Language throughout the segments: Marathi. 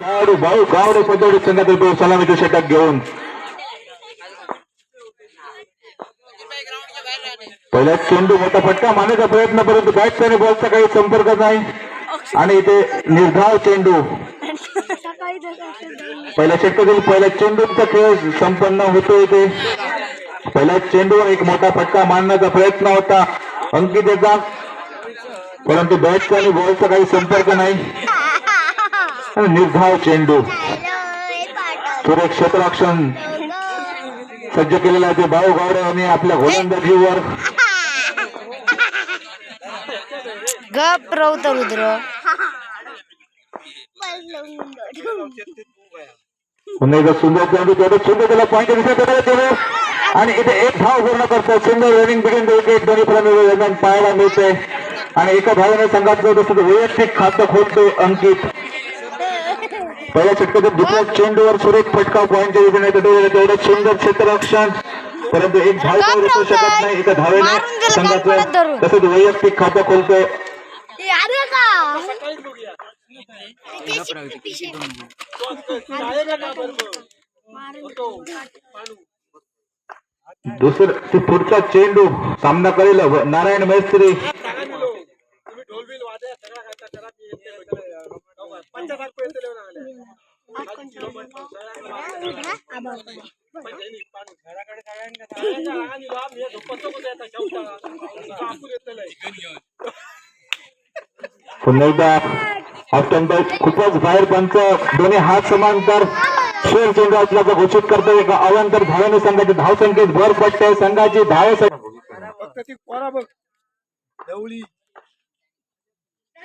खेळाडू भाऊ गावडे पदोडी संघातर्फे सलामीचे षटक घेऊन. पहिला चेंडू मोठा फटका मारण्याचा प्रयत्न परंतु बॅट आणि बॉलचा काही संपर्क नाही. आणि इथे निर्धाव चेंडू. पहिल्या षटकातील पहिल्या चेंडूचा खेळ संपन्न होतो इथे. पहिला चेंडू एक मोठा फटका मारण्याचा प्रयत्न होता. अंकित याचा परंतु बॅटचा आणि बॉलचा काही संपर्क नाही. निर्धाव चेंडू. सुरेख क्षेत्ररक्षण सज्ज केलेला आहे ते भाऊ गावडे यांनी आपल्या गोलंदाजीवर गप रवत रुद्र. पुन्हा एकदा सुंदर चेंडू तेवढं सुंदर त्याला पॉईंट होता तेव्हा आणि इथे एक धाव पूर्ण करतो. सुंदर रनिंग बिगिन विकेट दोन्ही दरम्यान पाहायला मिळते. आणि एका धावाने संघाचं तसं वैयक्तिक खातं खोलतोय अंकित. पहिल्या षटकातील दुसऱ्या चेंडूवर सुरेख फटका पॉईंटच्या दिशेने तेवढं सुंदर क्षेत्ररक्षण परंतु एक धाव दिसू शकत नाही एका धावेने धरून. तसंच वैयक्तिक खातं खोलतोय दुसरं ते पुढचा चेंडू सामना करेल नारायण मैत्री पुन्हा एकदा अत्यंत खूपच बाहेर पंच दोन्ही हात समांतर शेर चेंडू असल्याचं घोषित करतोय एका अवांतर धावाने संघाची धाव संख्येत भर पडते संघाची धाव संख्या फक्त ती पोरा बघ. ढवळी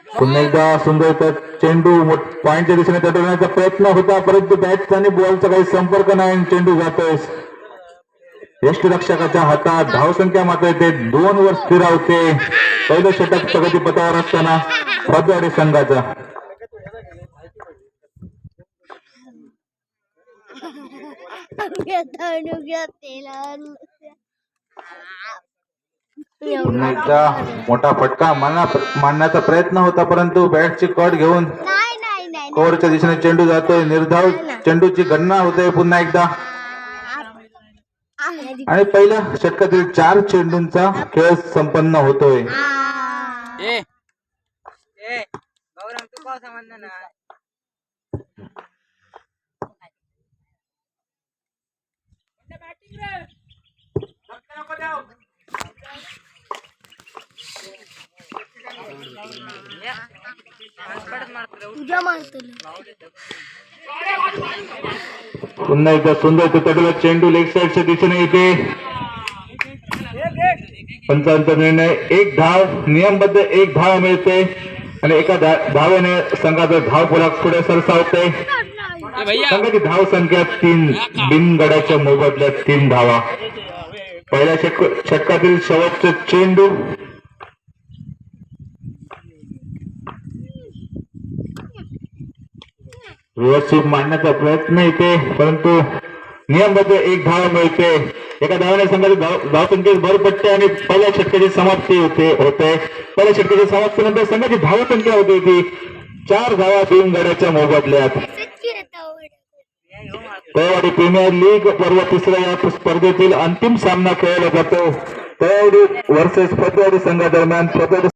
पुन्हा एकदा सुंदर तर चेंडू पॉईंटच्या दिशेने तटवण्याचा प्रयत्न होता परंतु बॅटचा आणि बॉलचा काही संपर्क नाही आणि चेंडू जातोय यष्टीरक्षकाच्या हातात धावसंख्या मात्र येते. दोन वर स्थिरावते पहिलं षटक प्रगती पथावर असताना फतवाडी संघाचा. पुन्हा एकदा मोठा फटका मारण्या मारण्याचा प्रयत्न होता परंतु बॅटची कट घेऊन नाही नाही नाही कोरच्या दिशेने चेंडू जातोय निर्धाव चेंडूची गणना होते पुन्हा एकदा. आणि पहिल्या षटकातील चार चेंडूंचा खेळ संपन्न होतोय. पुन्हा एकदा सुंदर तुटकला चेंडू लेग साईडच्या दिशेने येते. पंचांचा निर्णय एक धाव नियमबद्ध एक धाव मिळते. आणि एका धावेने संघाचा धाव फलक पुढे सरसावते. संघाची धाव संख्या तीन बिनगडाच्या मोबदल्यात तीन धावा. पहिल्या षटकातील शेवटचे चेंडू व्यवस्थित मांडण्याचा प्रयत्न येते. परंतु नियमबद्ध एक धाव मिळते. एका धावाने संघाची धाव धावसंख्येत भर पडते आणि पहिल्या षटकाची समाप्ती होते होते. पहिल्या षटकाच्या समाप्तीनंतर संघाची धावसंख्या होते ती चार धावा तीन गड्याच्या मोबदल्यात. तळवाडी प्रीमियर लीग पर्व तिसऱ्या या स्पर्धेतील अंतिम सामना खेळला जातो. तळवाडी वर्सेस फतवाडी संघादरम्यान फतवाडी